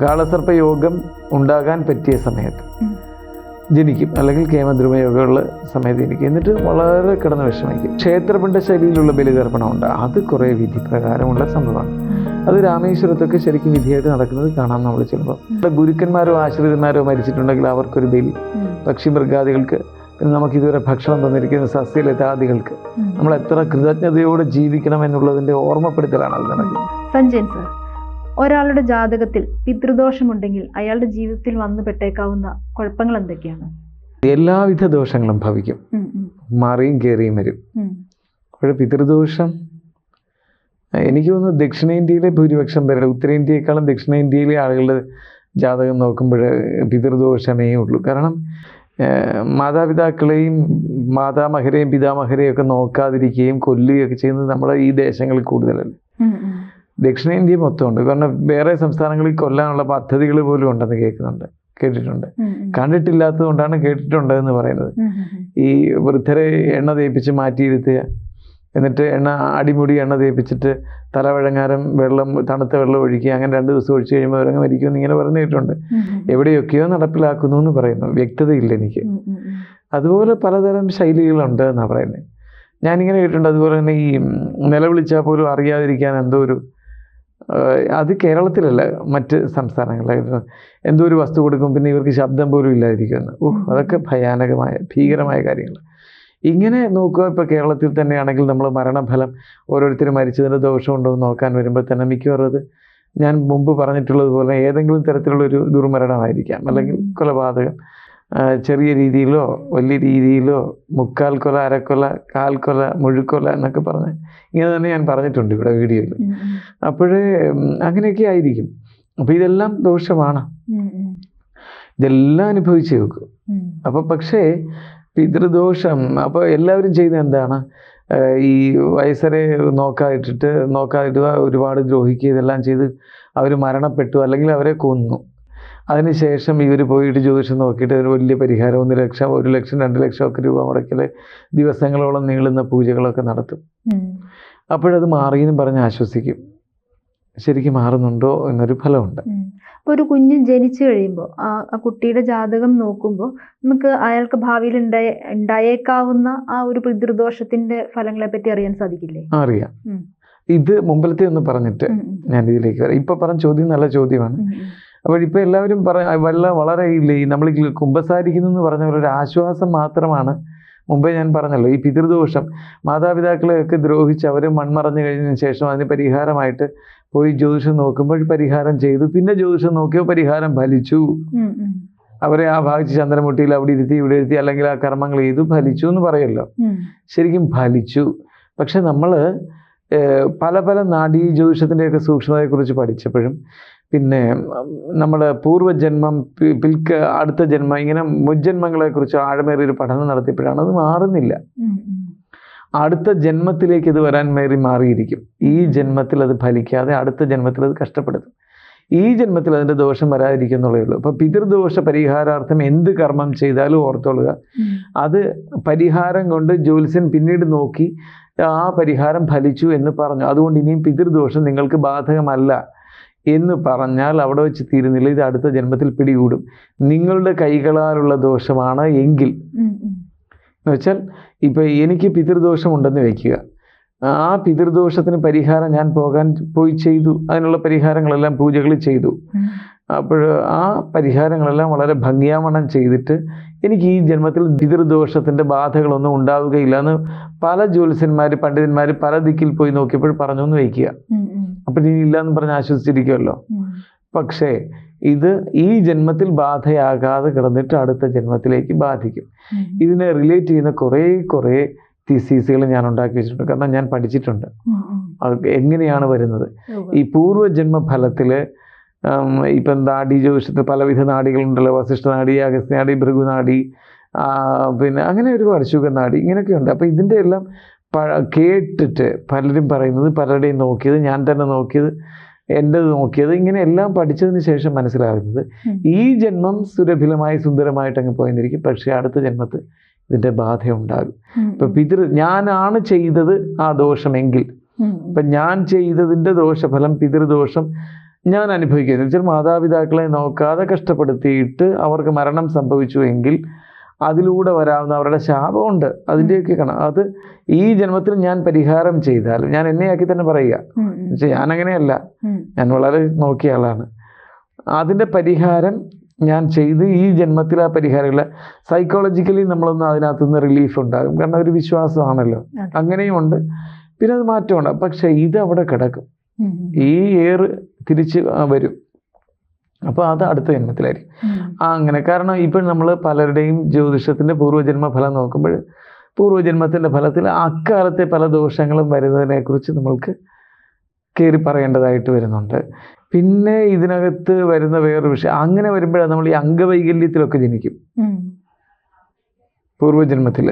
കാളസർപ്പ യോഗം ഉണ്ടാകാൻ പറ്റിയ സമയത്ത്. ജനിക്കും. അല്ലെങ്കിൽ കേമദ്രുമ യോഗമുള്ള സമയത്ത് ജനിക്കും. എന്നിട്ട് വളരെ കിടന്ന് വിഷമിക്കും. ക്ഷേത്രപിണ്ട ശൈലിയിലുള്ള ബലിതർപ്പണമുണ്ട് അത് കുറേ വിധി പ്രകാരമുള്ള സംഭവമാണ്. അത് രാമേശ്വരത്തൊക്കെ ശരിക്കും വിധിയായിട്ട് നടക്കുന്നത് കാണാം നമ്മൾ ചിലപ്പോൾ. നമ്മുടെ ഗുരുക്കന്മാരോ ആശ്രിതന്മാരോ മരിച്ചിട്ടുണ്ടെങ്കിൽ അവർക്കൊരു ബലി. പക്ഷി മൃഗാദികൾക്ക് പിന്നെ നമുക്ക് ഇതുവരെ ഭക്ഷണം തന്നിരിക്കുന്ന സസ്യലതാദികൾക്ക് നമ്മൾ എത്ര കൃതജ്ഞതയോടെ ജീവിക്കണം എന്നുള്ളതിന്റെ ഓർമ്മപ്പെടുത്തലാണ് അത് നടക്കുന്നത്. സഞ്ജയൻ സർ ഒരാളുടെ ജാതകത്തിൽ പിതൃദോഷമുണ്ടെങ്കിൽ അയാളുടെ ജീവിതത്തിൽ വന്നു പെട്ടേക്കാവുന്ന കുഴപ്പങ്ങൾ എന്തൊക്കെയാണ്? എല്ലാവിധ ദോഷങ്ങളും ഭവിക്കും. മാറിയും കയറിയും വരും. അപ്പോൾ പിതൃദോഷം എനിക്ക് തോന്നുന്നു ദക്ഷിണേന്ത്യയിലെ ഭൂരിപക്ഷം പേരുടെ ഉത്തരേന്ത്യയെക്കാളും ദക്ഷിണേന്ത്യയിലെ ആളുകളുടെ ജാതകം നോക്കുമ്പോൾ പിതൃദോഷമേ ഉള്ളൂ. കാരണം മാതാപിതാക്കളെയും മാതാമഹരെയും പിതാമഹരെയും ഒക്കെ നോക്കാതിരിക്കുകയും കൊല്ലുകയൊക്കെ ചെയ്യുന്നത് നമ്മുടെ ഈ ദേശങ്ങളിൽ കൂടുതലല്ല. ദക്ഷിണേന്ത്യ മൊത്തമുണ്ട് കാരണം വേറെ സംസ്ഥാനങ്ങളിൽ കൊല്ലാനുള്ള പദ്ധതികൾ പോലും ഉണ്ടെന്ന് കേൾക്കുന്നുണ്ട് കേട്ടിട്ടുണ്ട്. കണ്ടിട്ടില്ലാത്തത് കൊണ്ടാണ് കേട്ടിട്ടുണ്ട് എന്ന് പറയുന്നത്. ഈ വൃദ്ധരെ എണ്ണ തേപ്പിച്ച് മാറ്റിയിരുത്തുക എന്നിട്ട് എണ്ണ അടിമുടി എണ്ണ തേപ്പിച്ചിട്ട് തലവഴങ്ങാരം വെള്ളം തണുത്ത വെള്ളം ഒഴിക്കുക അങ്ങനെ രണ്ട് ദിവസം ഒഴിച്ചു കഴിയുമ്പോൾ അവരങ്ങ് മരിക്കുമെന്ന് ഇങ്ങനെ പറഞ്ഞു കേട്ടിട്ടുണ്ട്. എവിടെയൊക്കെയോ നടപ്പിലാക്കുന്നു എന്ന് പറയുന്നു വ്യക്തതയില്ല എനിക്ക്. അതുപോലെ പലതരം ശൈലികളുണ്ട് എന്നാണ് പറയുന്നത് ഞാനിങ്ങനെ കേട്ടിട്ടുണ്ട് അതുപോലെ തന്നെ ഈ നിലവിളിച്ചാൽ പോലും അറിയാതിരിക്കാൻ എന്തോ ഒരു അത് കേരളത്തിലല്ല മറ്റ് സംസ്ഥാനങ്ങളിലായിരുന്നു എന്തോ ഒരു വസ്തു കൊടുക്കും പിന്നെ ഇവർക്ക് ശബ്ദം പോലും ഇല്ലാതിരിക്കുമെന്ന് ഓഹ് അതൊക്കെ ഭയാനകമായ ഭീകരമായ കാര്യങ്ങൾ ഇങ്ങനെ നോക്കുക ഇപ്പോൾ കേരളത്തിൽ തന്നെയാണെങ്കിൽ നമ്മൾ മരണഫലം ഓരോരുത്തർ മരിച്ചതിന്റെ ദോഷമുണ്ടോ എന്ന് നോക്കാൻ വരുമ്പോൾ തന്നെ മിക്കവാറും അത് ഞാൻ മുമ്പ് പറഞ്ഞിട്ടുള്ളതുപോലെ ഏതെങ്കിലും തരത്തിലുള്ളൊരു ദുർമരണമായിരിക്കാം. അല്ലെങ്കിൽ കൊലപാതകം. ചെറിയ രീതിയിലോ വലിയ രീതിയിലോ മുക്കാൽ കൊല അരക്കൊല കാൽ കൊല മുഴുക്കൊല എന്നൊക്കെ പറഞ്ഞ് ഇങ്ങനെ തന്നെ ഞാൻ പറഞ്ഞിട്ടുണ്ട് ഇവിടെ വീഡിയോയിൽ. അപ്പോഴേ അങ്ങനെയൊക്കെ ആയിരിക്കും അപ്പോൾ ഇതെല്ലാം ദോഷമാണ്. ഇതെല്ലാം അനുഭവിച്ചു വെക്കും. അപ്പോൾ പക്ഷേ പിതൃദോഷം അപ്പോൾ എല്ലാവരും ചെയ്യുന്നത് എന്താണ് ഈ വയസ്സരെ നോക്കാതിട്ടിട്ട് നോക്കാതിട്ട് ഒരുപാട് ദ്രോഹിക്കുക ഇതെല്ലാം ചെയ്ത് അവർ മരണപ്പെട്ടു അല്ലെങ്കിൽ അവരെ കൊന്നു അതിനുശേഷം ഇവർ പോയിട്ട് ജ്യോതിഷം നോക്കിയിട്ട് അതിന് വലിയ പരിഹാരം ഒന്ന് ലക്ഷം ഒരു ലക്ഷം രണ്ട് ലക്ഷം ഒക്കെ രൂപ മുടക്കിൽ ദിവസങ്ങളോളം നീളുന്ന പൂജകളൊക്കെ നടത്തും. അപ്പോഴത് മാറിയെന്നും പറഞ്ഞ് ആശ്വസിക്കും. ശരിക്കും മാറുന്നുണ്ടോ എന്നൊരു ഫലമുണ്ട്. അപ്പോൾ ഒരു കുഞ്ഞ് ജനിച്ചു കഴിയുമ്പോൾ ആ കുട്ടിയുടെ ജാതകം നോക്കുമ്പോൾ നമുക്ക് അയാൾക്ക് ഭാവിയിൽ ഉണ്ടായ ഉണ്ടായേക്കാവുന്ന ആ ഒരു പിതൃദോഷത്തിന്റെ ഫലങ്ങളെ പറ്റി അറിയാൻ സാധിക്കില്ലേ? അറിയാം. ഇത് മുമ്പിലത്തെ ഒന്ന് പറഞ്ഞിട്ട്. ഞാൻ ഇതിലേക്ക് വരാം. ഇപ്പൊ പറഞ്ഞ ചോദ്യം നല്ല ചോദ്യമാണ്. അപ്പോൾ ഇപ്പോൾ എല്ലാവരും പറ വല്ല വളരെ ഇല്ലേ ഈ നമ്മൾ ഈ കുമ്പസാരിക്കുന്നു എന്ന് പറഞ്ഞ പോലെ ഒരു ആശ്വാസം മാത്രമാണ് മുമ്പേ ഞാൻ പറഞ്ഞല്ലോ ഈ പിതൃദോഷം. മാതാപിതാക്കളെയൊക്കെ ദ്രോഹിച്ച് അവർ മൺമറഞ്ഞു കഴിഞ്ഞതിന് ശേഷം അതിന് പരിഹാരമായിട്ട് പോയി ജ്യോതിഷം നോക്കുമ്പോൾ പരിഹാരം ചെയ്തു. പിന്നെ ജ്യോതിഷം നോക്കിയോ പരിഹാരം ഫലിച്ചു. അവരെ ആ ഭാഗിച്ച് ചന്ദ്രമുട്ടിയിൽ അവിടെ ഇരുത്തി ഇവിടെ ഇരുത്തി അല്ലെങ്കിൽ ആ കർമ്മങ്ങൾ ചെയ്തു ഫലിച്ചു എന്ന് പറയല്ലോ ശരിക്കും ഫലിച്ചു. പക്ഷെ നമ്മൾ പല പല നാഡീ ജ്യോതിഷത്തിന്റെയൊക്കെ സൂക്ഷ്മതയെക്കുറിച്ച് പഠിച്ചപ്പോഴും പിന്നെ നമ്മൾ പൂർവജന്മം പിൽക്ക് അടുത്ത ജന്മം ഇങ്ങനെ മുജ്ജന്മങ്ങളെക്കുറിച്ച് ആഴമേറിയൊരു പഠനം നടത്തിയപ്പോഴാണ് അത് മാറുന്നില്ല. അടുത്ത ജന്മത്തിലേക്ക് ഇത് വരാൻ മേറി മാറിയിരിക്കും. ഈ ജന്മത്തിൽ അത് ഫലിക്കാതെ അടുത്ത ജന്മത്തിൽ അത് കഷ്ടപ്പെടുത്തും. ഈ ജന്മത്തിൽ അതിന്റെ ദോഷം വരാതിരിക്കുന്നുള്ളേ ഉള്ളൂ. അപ്പോൾ പിതൃദോഷ പരിഹാരാർത്ഥം എന്ത് കർമ്മം ചെയ്താലും ഓർത്തോളുക. അത് പരിഹാരം കൊണ്ട് ജ്യോത്സ്യൻ പിന്നീട് നോക്കി ആ പരിഹാരം ഫലിച്ചു എന്ന് പറഞ്ഞു. അതുകൊണ്ട് ഇനിയും പിതൃദോഷം നിങ്ങൾക്ക് ബാധകമല്ല. എന്ന് പറഞ്ഞാൽ അവിടെ വെച്ച് തീരുന്നില്ല. ഇത് അടുത്ത ജന്മത്തിൽ പിടികൂടും. നിങ്ങളുടെ കൈകളാലുള്ള ദോഷമാണ് എങ്കിൽ. എന്ന് വെച്ചാൽ ഇപ്പം എനിക്ക് പിതൃദോഷം ഉണ്ടെന്ന് വയ്ക്കുക ആ പിതൃദോഷത്തിന് പരിഹാരം ഞാൻ പോകാൻ പോയി ചെയ്തു. അതിനുള്ള പരിഹാരങ്ങളെല്ലാം പൂജകൾ ചെയ്തു. അപ്പോൾ ആ പരിഹാരങ്ങളെല്ലാം വളരെ ഭംഗിയാവണം ചെയ്തിട്ട് എനിക്ക് ഈ ജന്മത്തിൽ പിതൃദോഷത്തിന്റെ ബാധകളൊന്നും ഉണ്ടാവുകയില്ല എന്ന് പല ജ്യോത്സ്യന്മാർ പണ്ഡിതന്മാർ പല ദിക്കിൽ പോയി നോക്കിയപ്പോൾ പറഞ്ഞു എന്ന് വയ്ക്കുക. അപ്പം ഇനി ഇല്ല എന്ന് പറഞ്ഞ് ആശ്വസിച്ചിരിക്കുമല്ലോ പക്ഷേ ഇത് ഈ ജന്മത്തിൽ ബാധയാകാതെ കിടന്നിട്ട് അടുത്ത ജന്മത്തിലേക്ക് ബാധിക്കും. ഇതിനെ റിലേറ്റ് ചെയ്യുന്ന കുറേ കുറേ തിസീസുകൾ ഞാൻ ഉണ്ടാക്കി വെച്ചിട്ടുണ്ട് കാരണം ഞാൻ പഠിച്ചിട്ടുണ്ട്. അത് എങ്ങനെയാണ് വരുന്നത്. ഈ പൂർവജന്മ ഫലത്തിൽ ഇപ്പം നാഡി ജ്യോതിഷത്തിൽ പലവിധ നാടികളുണ്ടല്ലോ വസിഷ്ഠ നാടി അഗസ്ത്യ നാടി ഭൃഗുനാടി പിന്നെ അങ്ങനെ ഒരുപാട് ശുഖനാടി ഇങ്ങനെയൊക്കെയുണ്ട് അപ്പോൾ ഇതിന്റെ എല്ലാം കേട്ടിട്ട് പലരും പറയുന്നത് പലരുടെയും നോക്കിയത് ഞാൻ തന്നെ നോക്കിയത് എന്റെത് നോക്കിയത് ഇങ്ങനെ എല്ലാം പഠിച്ചതിന് ശേഷം മനസ്സിലാകുന്നത്. ഈ ജന്മം സുരഭിലമായി സുന്ദരമായിട്ട് അങ്ങ് പോയിരിക്കും പക്ഷേ അടുത്ത ജന്മത്തിൽ ഇതിന്റെ ബാധ ഉണ്ടാകും ഇപ്പം പിതൃ ഞാനാണ് ചെയ്തത് ആ ദോഷമെങ്കിൽ. ഇപ്പം ഞാൻ ചെയ്തതിന്റെ ദോഷഫലം പിതൃദോഷം ഞാൻ അനുഭവിക്കുന്നത് വെച്ചാൽ മാതാപിതാക്കളെ നോക്കാതെ കഷ്ടപ്പെടുത്തിയിട്ട് അവർക്ക് മരണം സംഭവിച്ചു എങ്കിൽ അതിലൂടെ വരാവുന്ന അവരുടെ ശാപമുണ്ട്. അതിന്റെയൊക്കെ കാണാം അത് ഈ ജന്മത്തിൽ ഞാൻ പരിഹാരം ചെയ്താലും ഞാൻ എന്നെയാക്കി തന്നെ പറയുക. ഞാൻ അങ്ങനെയല്ല ഞാൻ വളരെ നോക്കിയ ആളാണ്. അതിന്റെ പരിഹാരം ഞാൻ ചെയ്ത് ഈ ജന്മത്തിൽ ആ പരിഹാരമില്ല സൈക്കോളജിക്കലി നമ്മളൊന്ന് അതിനകത്ത് നിന്ന് റിലീഫ് ഉണ്ടാകും. കാരണം ഒരു വിശ്വാസമാണല്ലോ. അങ്ങനെയും അങ്ങനെയുമുണ്ട് പിന്നെ അത് മാറ്റമുണ്ട്. പക്ഷേ ഇത് അവിടെ കിടക്കും ഈ ഏറ് തിരിച്ച് വരും. അപ്പോൾ അത് അടുത്ത ജന്മത്തിലായിരിക്കും. ആ അങ്ങനെ. കാരണം ഇപ്പം നമ്മൾ പലരുടെയും ജ്യോതിഷത്തിന്റെ പൂർവജന്മ ഫലം നോക്കുമ്പോൾ പൂർവജന്മത്തിന്റെ ഫലത്തിൽ അക്കാലത്തെ പല ദോഷങ്ങളും വരുന്നതിനെക്കുറിച്ച് നമ്മൾക്ക് കയറി പറയേണ്ടതായിട്ട് വരുന്നുണ്ട്. പിന്നെ ഇതിനകത്ത് വരുന്ന വേറൊരു വിഷയം അങ്ങനെ വരുമ്പോഴാണ് നമ്മൾ ഈ അംഗവൈകല്യത്തിലൊക്കെ ജനിക്കും. പൂർവജന്മത്തിൽ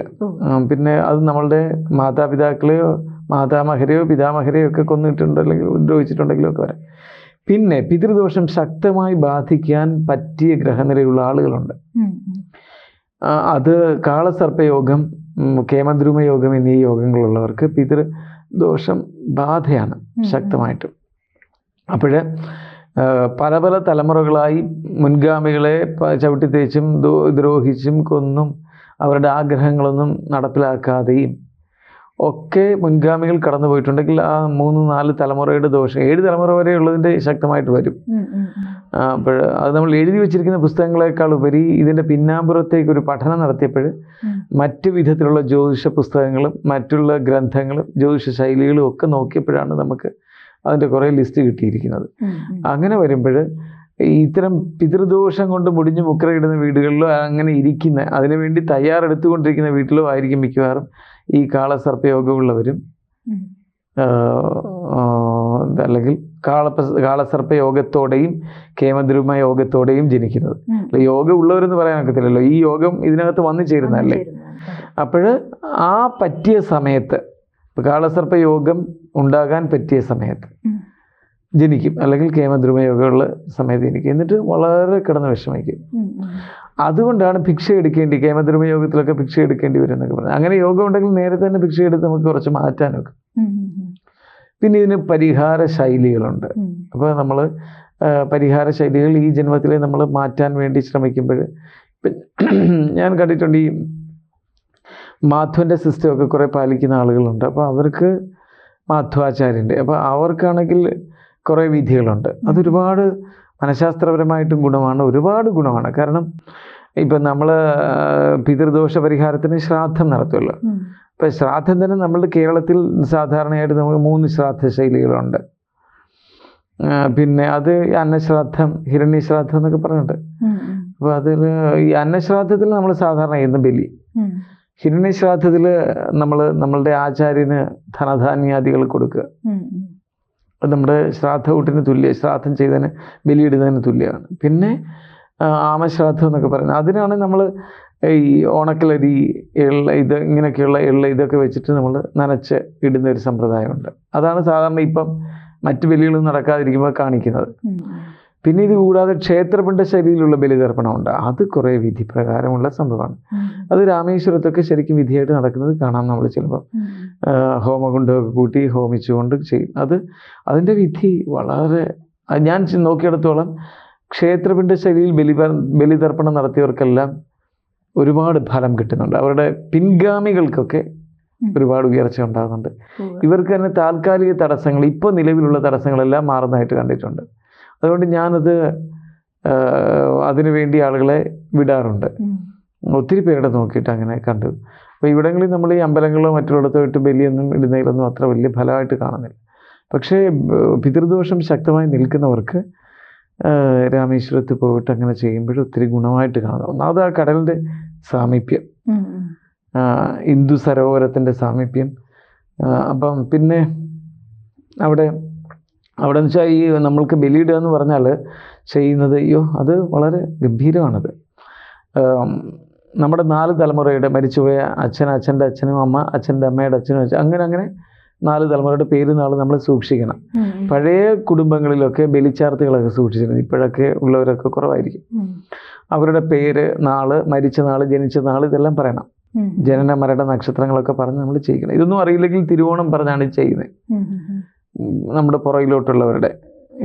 പിന്നെ അത് നമ്മളുടെ മാതാപിതാക്കളെയോ മാതാമഹരെയോ പിതാമഹരെയോ ഒക്കെ കൊന്നിട്ടുണ്ടോ അല്ലെങ്കിൽ ഉപദ്രവിച്ചിട്ടുണ്ടെങ്കിലോ ഒക്കെ വരാം. പിന്നെ പിതൃദോഷം ശക്തമായി ബാധിക്കാൻ പറ്റിയ ഗ്രഹനിലയുള്ള ആളുകളുണ്ട്. അത് കാളസർപ്പയോഗം കേമദ്രൂമയോഗം കേമദ്രുമ യോഗം എന്നീ യോഗങ്ങളുള്ളവർക്ക് പിതൃദോഷം ബാധയാണ്. ശക്തമായിട്ട് അപ്പോൾ പല പല തലമുറകളായി മുൻഗാമികളെ ചവിട്ടിത്തേച്ചും ദ്രോഹിച്ചും കൊന്നും അവരുടെ ആഗ്രഹങ്ങളൊന്നും നടപ്പിലാക്കാതെയും ഒക്കെ മുൻഗാമികൾ കടന്നു പോയിട്ടുണ്ടെങ്കിൽ ആ മൂന്ന് നാല് തലമുറയുടെ ദോഷം ഏഴ് തലമുറ വരെ ഉള്ളതിന്റെ ശക്തമായിട്ട് വരും. അപ്പോൾ അത് നമ്മൾ എഴുതി വെച്ചിരിക്കുന്ന പുസ്തകങ്ങളെക്കാൾ ഉപരി ഇതിന്റെ പിന്നാമ്പുറത്തേക്ക് ഒരു പഠനം നടത്തിയപ്പോൾ മറ്റു വിധത്തിലുള്ള ജ്യോതിഷ പുസ്തകങ്ങളും മറ്റുള്ള ഗ്രന്ഥങ്ങളും ജ്യോതിഷ ശൈലികളും ഒക്കെ നോക്കിയപ്പോഴാണ് നമുക്ക് അതിന്റെ കുറേ ലിസ്റ്റ് കിട്ടിയിരിക്കുന്നത്. അങ്ങനെ വരുമ്പോൾ ഇത്തരം പിതൃദോഷം കൊണ്ട് മുടിഞ്ഞ് മുക്കറയിടുന്ന വീടുകളിലോ അങ്ങനെ ഇരിക്കുന്ന അതിനുവേണ്ടി തയ്യാറെടുത്തുകൊണ്ടിരിക്കുന്ന വീട്ടിലോ ആയിരിക്കും മിക്കവാറും ഈ കാളസർപ്പയോഗമുള്ളവരും അല്ലെങ്കിൽ കാളപ്പ കാളസർപ്പ യോഗത്തോടെയും കേമദ്രുമ യോഗത്തോടെയും ജനിക്കുന്നത്. അല്ല, യോഗം ഉള്ളവരെന്ന് പറയാൻ ഒക്കത്തില്ലല്ലോ. ഈ യോഗം ഇതിനകത്ത് വന്നു ചേരുന്നതല്ലേ? അപ്പോഴ് അപ്പോൾ ആ പറ്റിയ സമയത്ത് കാളസർപ്പ യോഗം ഉണ്ടാകാൻ പറ്റിയ സമയത്ത്. ജനിക്കും. അല്ലെങ്കിൽ കേമദ്രുമയോഗമുള്ള സമയത്ത് ജനിക്കും. എന്നിട്ട് വളരെ കിടന്ന് വിഷമിക്കും. അതുകൊണ്ടാണ് ഭിക്ഷ എടുക്കേണ്ടി കേമദ്രുമ യോഗത്തിലൊക്കെ ഭിക്ഷ എടുക്കേണ്ടി വരും എന്നൊക്കെ പറഞ്ഞത്. അങ്ങനെ യോഗം ഉണ്ടെങ്കിൽ നേരത്തെ തന്നെ ഭിക്ഷ എടുത്ത് നമുക്ക് കുറച്ച് മാറ്റാനൊക്കെ. പിന്നെ ഇതിന് പരിഹാര ശൈലികളുണ്ട്. അപ്പോൾ നമ്മൾ പരിഹാര ശൈലികൾ ഈ ജന്മത്തിലെ നമ്മൾ മാറ്റാൻ വേണ്ടി ശ്രമിക്കുമ്പോൾ ഞാൻ കണ്ടിട്ടുണ്ട് ഈ സിസ്റ്റം സിസ്റ്റമൊക്കെ കുറേ പാലിക്കുന്ന ആളുകളുണ്ട്. അപ്പോൾ അവർക്ക് മാധുവാചാര്യന്റെ. അപ്പോൾ അവർക്കാണെങ്കിൽ കുറേ വിധികളുണ്ട്. അതൊരുപാട് മനഃശാസ്ത്രപരമായിട്ടും ഗുണമാണ് ഒരുപാട് ഗുണമാണ്. കാരണം ഇപ്പം നമ്മൾ പിതൃദോഷ പരിഹാരത്തിന് ശ്രാദ്ധം നടത്തുമല്ലോ അപ്പം ശ്രാദ്ധം തന്നെ നമ്മൾ കേരളത്തിൽ സാധാരണയായിട്ട് നമുക്ക് മൂന്ന് ശ്രാദ്ധ ശൈലികളുണ്ട്. പിന്നെ അത് അന്നശ്രാദ്ധം ഹിരണ്യശ്രാദ്ധം എന്നൊക്കെ പറഞ്ഞിട്ട്. അപ്പോൾ അതിൽ ഈ അന്നശ്രാദ്ധത്തിൽ നമ്മൾ സാധാരണ ചെയ്യുന്ന ബലി. ഹിരണ്യശ്രാദ്ധത്തിൽ നമ്മൾ നമ്മളുടെ ആചാര്യന് ധനധാന്യാദികൾ കൊടുക്കുക. അത് നമ്മുടെ ശ്രാദ്ധകൂട്ടിന് തുല്യ ശ്രാദ്ധം ചെയ്തതിന് ബലിയിടുന്നതിന് തുല്യമാണ്. പിന്നെ ആമശ്രാദ്ധം എന്നൊക്കെ പറയുന്നത്. അതിനാണ് നമ്മൾ ഈ ഓണക്കലരി എള്ള ഇത് ഇങ്ങനെയൊക്കെയുള്ള എള്ള ഇതൊക്കെ വെച്ചിട്ട് നമ്മൾ നനച്ച് ഇടുന്ന ഒരു സമ്പ്രദായമുണ്ട്. അതാണ് സാധാരണ ഇപ്പം മറ്റു ബലികളൊന്നും നടക്കാതിരിക്കുമ്പോൾ കാണിക്കുന്നത്. പിന്നെ ഇത് കൂടാതെ ക്ഷേത്രപിണ്ട ശൈലിയിലുള്ള ബലിതർപ്പണമുണ്ട്. അത് കുറേ വിധി പ്രകാരമുള്ള സംഭവമാണ് അത് രാമേശ്വരത്തൊക്കെ ശരിക്കും വിധിയായിട്ട് നടക്കുന്നത് കാണാം നമ്മൾ ചിലപ്പോൾ ഹോമകുണ്ടൊക്കെ ഹോമകുണ്ടമൊക്കെ കൂട്ടി ഹോമിച്ചുകൊണ്ട് ചെയ്യും. അത് അതിന്റെ വിധി വളരെ ഞാൻ നോക്കിയെടുത്തോളം ക്ഷേത്രപിണ്ഡ ശൈലിയിൽ ബലി ബലിതർപ്പണം നടത്തിയവർക്കെല്ലാം ഒരുപാട് ഫലം കിട്ടുന്നുണ്ട്. അവരുടെ പിൻഗാമികൾക്കൊക്കെ ഒരുപാട് ഉയർച്ച ഉണ്ടാകുന്നുണ്ട്. ഇവർക്ക് തന്നെ താൽക്കാലിക തടസ്സങ്ങൾ ഇപ്പോൾ നിലവിലുള്ള തടസ്സങ്ങളെല്ലാം മാറുന്നതായിട്ട് കണ്ടിട്ടുണ്ട്. അതുകൊണ്ട് ഞാനത് അതിനുവേണ്ടി അതിനു വേണ്ടി ആളുകളെ വിടാറുണ്ട്. ഒത്തിരി പേരുടെ നോക്കിയിട്ട് അങ്ങനെ കണ്ടു. അപ്പോൾ ഇവിടങ്ങളിൽ നമ്മൾ ഈ അമ്പലങ്ങളോ മറ്റുള്ളിടത്തോ ഇട്ട് ബലിയൊന്നും ഇടുന്നതിലൊന്നും അത്ര വലിയ ഫലമായിട്ട് കാണുന്നില്ല. പക്ഷേ പിതൃദോഷം ശക്തമായി നിൽക്കുന്നവർക്ക് രാമേശ്വരത്ത് പോയിട്ട് അങ്ങനെ ചെയ്യുമ്പോൾ ഒത്തിരി ഗുണമായിട്ട് കാണുന്നു ഒന്നാമത് ആ കടലിന്റെ സാമീപ്യം. ഇന്ദു സരോവരത്തിന്റെ സാമീപ്യം. അപ്പം പിന്നെ അവിടെ അവിടെ എന്ന് വെച്ചാൽ ഈ നമ്മൾക്ക് ബലിയിടുക എന്ന് പറഞ്ഞാൽ ചെയ്യുന്നത് അയ്യോ അത് വളരെ ഗംഭീരമാണത്. നമ്മുടെ നാല് തലമുറയുടെ മരിച്ചുപോയ അച്ഛൻ അച്ഛന്റെ അച്ഛനും അമ്മ അച്ഛന്റെ അമ്മയുടെ അച്ഛനും അച്ഛൻ അങ്ങനെ അങ്ങനെ നാല് തലമുറയുടെ പേര് നാൾ നമ്മൾ സൂക്ഷിക്കണം. പഴയ കുടുംബങ്ങളിലൊക്കെ ബലിച്ചാർത്തുകളൊക്കെ സൂക്ഷിച്ചിരുന്നു. ഇപ്പോഴൊക്കെ ഉള്ളവരൊക്കെ കുറവായിരിക്കും. അവരുടെ പേര് നാൾ മരിച്ച നാൾ ജനിച്ച നാൾ ഇതെല്ലാം പറയണം. ജനന മരണ നക്ഷത്രങ്ങളൊക്കെ പറഞ്ഞ് നമ്മൾ ചെയ്യണം ഇതൊന്നും അറിയില്ലെങ്കിൽ തിരുവോണം പറഞ്ഞാണ് ചെയ്യുന്നത്. നമ്മുടെ പുറകിലോട്ടുള്ളവരുടെ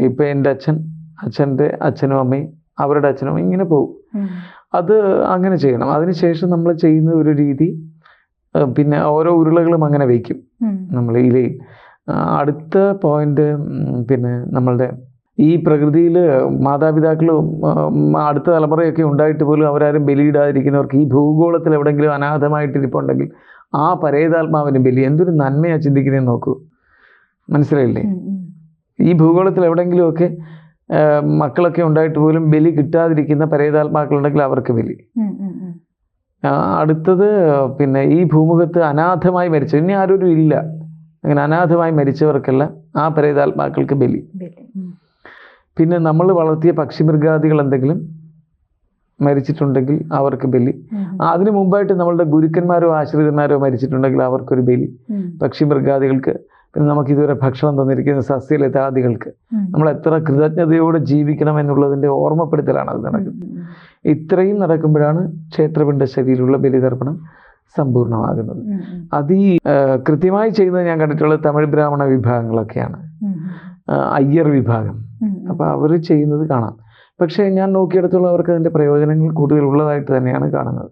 ഇപ്പം എന്റെ അച്ഛൻ അച്ഛന്റെ അച്ഛനും അമ്മയും അവരുടെ അച്ഛനും ഇങ്ങനെ പോകും അത് അങ്ങനെ ചെയ്യണം. അതിനുശേഷം നമ്മൾ ചെയ്യുന്ന ഒരു രീതി പിന്നെ ഓരോ ഉരുളകളും അങ്ങനെ വയ്ക്കും നമ്മൾ ഇലയിൽ ആ, അടുത്ത പോയിന്റ് പിന്നെ നമ്മളുടെ ഈ പ്രകൃതിയിൽ മാതാപിതാക്കളും അടുത്ത തലമുറയൊക്കെ ഉണ്ടായിട്ട് പോലും അവരാരും ബലിയിടാതിരിക്കുന്നവർക്ക് ഈ ഭൂഗോളത്തിൽ എവിടെയെങ്കിലും അനാഥമായിട്ടിരിപ്പുണ്ടെങ്കിൽ ആ പരേതാത്മാവിന് ബലി. എന്തൊരു നന്മയാണ് ചിന്തിക്കുന്നതെന്ന് നോക്കൂ. മനസ്സിലായില്ലേ. ഈ ഭൂഗോളത്തിൽ എവിടെയെങ്കിലുമൊക്കെ ആ, മക്കളൊക്കെ ഉണ്ടായിട്ട് പോലും ബലി കിട്ടാതിരിക്കുന്ന പരേതാത്മാക്കളുണ്ടെങ്കിൽ അവർക്ക് ബലി. അടുത്തത് പിന്നെ ഈ ഭൂമുഖത്ത് അനാഥമായി മരിച്ചു ഇനി ആരും ഇല്ല. അങ്ങനെ അനാഥമായി മരിച്ചവർക്കല്ല ആ പരേതാത്മാക്കൾക്ക് ബലി. പിന്നെ നമ്മൾ വളർത്തിയ പക്ഷിമൃഗാദികൾ എന്തെങ്കിലും മരിച്ചിട്ടുണ്ടെങ്കിൽ അവർക്ക് ബലി. അതിനു മുമ്പായിട്ട് നമ്മളുടെ ഗുരുക്കന്മാരോ ആശ്രിതന്മാരോ മരിച്ചിട്ടുണ്ടെങ്കിൽ അവർക്കൊരു ബലി. പക്ഷി പക്ഷിമൃഗാദികൾക്ക് പിന്നെ നമുക്ക് ഇതുവരെ ഭക്ഷണം തന്നിരിക്കുന്ന സസ്യലതാദികൾക്ക്. നമ്മൾ എത്ര കൃതജ്ഞതയോടെ ജീവിക്കണം എന്നുള്ളതിന്റെ ഓർമ്മപ്പെടുത്തലാണ് അത് നടക്കുന്നത്. ഇത്രയും നടക്കുമ്പോഴാണ് ക്ഷേത്രപിണ്ഡ ശരീരമുള്ള ബലിതർപ്പണം സമ്പൂർണമാകുന്നത്. അത് ഈ കൃത്യമായി ചെയ്യുന്നത് ഞാൻ കണ്ടിട്ടുള്ളത് തമിഴ് ബ്രാഹ്മണ വിഭാഗങ്ങളൊക്കെയാണ് അയ്യർ വിഭാഗം. അപ്പോൾ അവർ ചെയ്യുന്നത് കാണാം പക്ഷേ ഞാൻ നോക്കിയെടുത്തുള്ള അവർക്ക് അതിന്റെ പ്രയോജനങ്ങൾ കൂടുതൽ ഉള്ളതായിട്ട് തന്നെയാണ് കാണുന്നത്.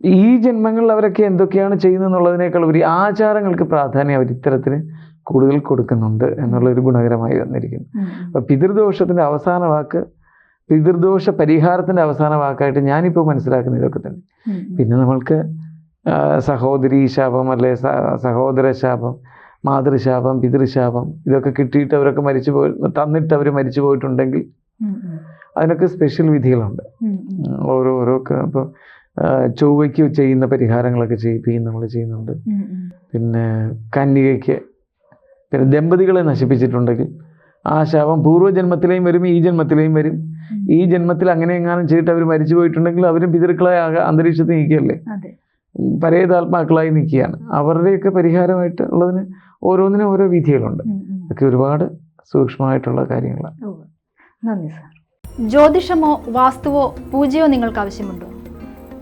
ഈ ജന്മങ്ങളിൽ അവരൊക്കെ എന്തൊക്കെയാണ് ചെയ്യുന്നത് എന്നുള്ളതിനേക്കാൾ ഉപരി ആചാരങ്ങൾക്ക് പ്രാധാന്യം അവർ ഇത്തരത്തിന് കൂടുതൽ കൊടുക്കുന്നുണ്ട് എന്നുള്ളൊരു ഗുണകരമായി വന്നിരിക്കുന്നു. അപ്പം പിതൃദോഷത്തിന്റെ അവസാന വാക്ക് പിതൃദോഷ പരിഹാരത്തിന്റെ അവസാന വാക്കായിട്ട് ഞാനിപ്പോൾ മനസ്സിലാക്കുന്ന ഇതൊക്കെ തന്നെ. പിന്നെ നമ്മൾക്ക് സഹോദരി ശാപം അല്ലെ സഹോദര ശാപം മാതൃശാപം പിതൃശാപം ഇതൊക്കെ കിട്ടിയിട്ട് അവരൊക്കെ മരിച്ചു പോയി തന്നിട്ട് അവർ മരിച്ചു പോയിട്ടുണ്ടെങ്കിൽ. അതിനൊക്കെ സ്പെഷ്യൽ വിധികളുണ്ട്. ഓരോ ഓരോ ഇപ്പോൾ ചൊവ്വയ്ക്ക് ചെയ്യുന്ന പരിഹാരങ്ങളൊക്കെ ചെയ്യിപ്പിക്കും നമ്മൾ ചെയ്യുന്നുണ്ട്. പിന്നെ കന്യകയ്ക്ക് പിന്നെ ദമ്പതികളെ നശിപ്പിച്ചിട്ടുണ്ടെങ്കിൽ ആ ശാപം പൂർവജന്മത്തിലെയും വരും ഈ ജന്മത്തിലെയും വരും. ഈ ജന്മത്തിൽ അങ്ങനെ എങ്ങാനും ചെയ്തിട്ട് അവർ മരിച്ചു പോയിട്ടുണ്ടെങ്കിൽ അവരും പിതൃക്കളായി ആകെ അന്തരീക്ഷത്തിൽ നിൽക്കുകയല്ലേ? പരേതാത്മാക്കളായി നിൽക്കുകയാണ്. അവരുടെയൊക്കെ പരിഹാരമായിട്ട് ഉള്ളതിന് ഓരോന്നിനും ഓരോ വിധികളുണ്ട്. ഒക്കെ ഒരുപാട് സൂക്ഷ്മമായിട്ടുള്ള കാര്യങ്ങളാണ്. നന്ദി സാർ. ജ്യോതിഷമോ വാസ്തുവോ പൂജയോ നിങ്ങൾക്ക് ആവശ്യമുണ്ടോ?